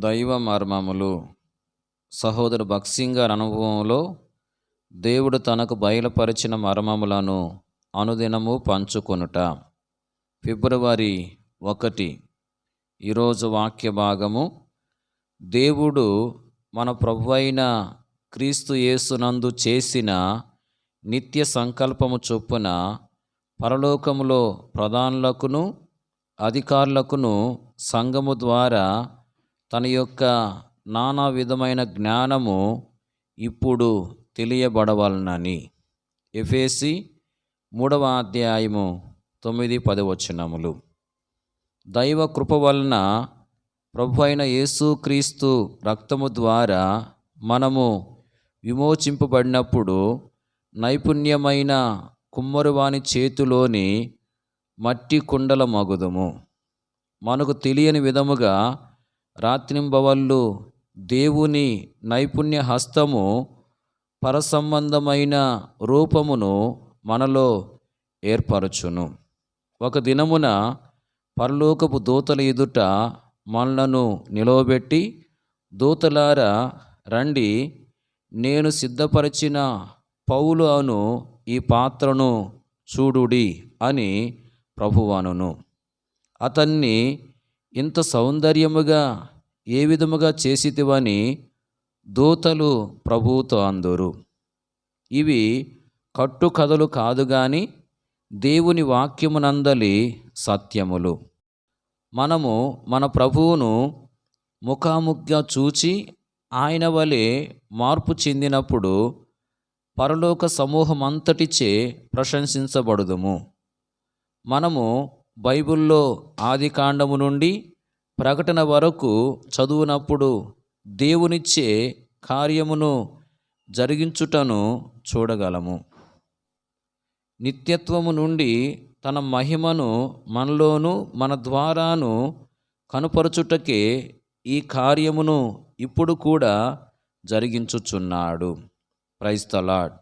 దైవ మర్మములు. సహోదరు భక్సింగ్ గారి అనుభవంలో దేవుడు తనకు బయలుపరిచిన మర్మములను అనుదినము పంచుకొనుట. ఫిబ్రవరి ఒకటి ఈరోజు వాక్య భాగము. దేవుడు మన ప్రభు అయిన క్రీస్తు యేసునందు చేసిన నిత్య సంకల్పము చొప్పున పరలోకములో ప్రధానులకును అధికారులకును సంఘము ద్వారా తన యొక్క నానా విధమైన జ్ఞానము ఇప్పుడు తెలియబడవలనని. ఎఫేసి మూడవ అధ్యాయము తొమ్మిది పదవచనములు దైవ కృప వలన ప్రభు అయిన యేసుక్రీస్తు రక్తము ద్వారా మనము విమోచింపబడినప్పుడు నైపుణ్యమైన కుమ్మరువాని చేతిలోని మట్టి కుండల మగుదము మనకు తెలియని విధముగా రాత్రింబవళ్ళు దేవుని నైపుణ్య హస్తము పరసంబంధమైన రూపమును మనలో ఏర్పరచును. ఒక దినమున పరలోకపు దూతల ఎదుట మనలను నిలవబెట్టి దూతలారా రండి నేను సిద్ధపరిచిన పౌలు అను ఈ పాత్రను చూడుడి అని ప్రభువానును. అతన్ని ఇంత సౌందర్యముగా ఏ విధముగా చేసితివని దూతలు ప్రభువుతో అందరు. ఇవి కట్టు కథలు కాదు గాని దేవుని వాక్యమునందలి సత్యములు. మనము మన ప్రభువును ముఖాముఖిగా చూచి ఆయన వలె మార్పు చెందినప్పుడు పరలోక సమూహం అంతటిచే ప్రశంసించబడుదుము. మనము బైబిల్లో ఆది కాండము నుండి ప్రకటన వరకు చదువునప్పుడు దేవునిచ్చే కార్యమును జరిగించుటను చూడగలము. నిత్యత్వము నుండి తన మహిమను మనలోను మన ద్వారాను కనుపరచుటకే ఈ కార్యమును ఇప్పుడు కూడా జరిగించుచున్నాడు. ప్రైస్తలాడ్